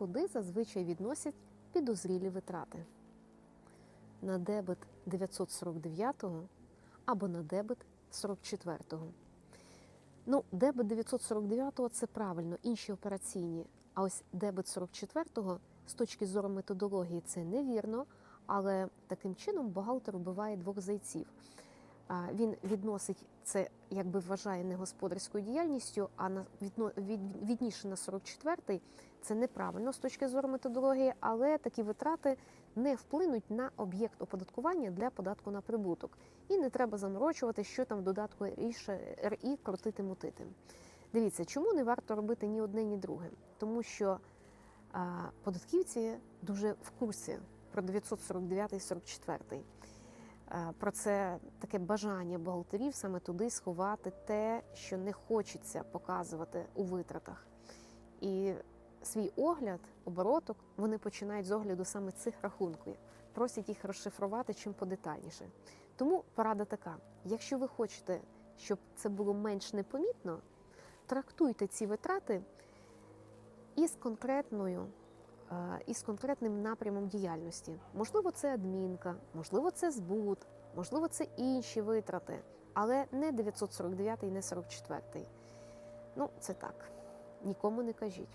куди зазвичай відносять підозрілі витрати? На дебет 949 або на дебет 44. Ну, дебет 949 це правильно, інші операційні. А ось дебет 44 з точки зору методології це невірно, але таким чином бухгалтер убиває двох зайців. Він відносить це, якби вважає не господарською діяльністю, а на відно, від, відніше на 44-й це неправильно з точки зору методології, але такі витрати не вплинуть на об'єкт оподаткування для податку на прибуток. І не треба заморочувати, що там в додатку РІ крутити мутити. Дивіться, чому не варто робити ні одне, ні друге? Тому що а, податківці дуже в курсі про 949 і 44. Е, Про це таке бажання бухгалтерів саме туди сховати те, що не хочеться показувати у витратах. І свій огляд, обороток вони починають з огляду саме цих рахунків, просять їх розшифрувати чим подетальніше. Тому порада така: якщо ви хочете, щоб це було менш непомітно, трактуйте ці витрати із конкретною е, із конкретним напрямом діяльності. Можливо, це адмінка, можливо, це збут, можливо, це інші витрати, але не 949 і не 44. Ну, це так. Нікому не кажіть.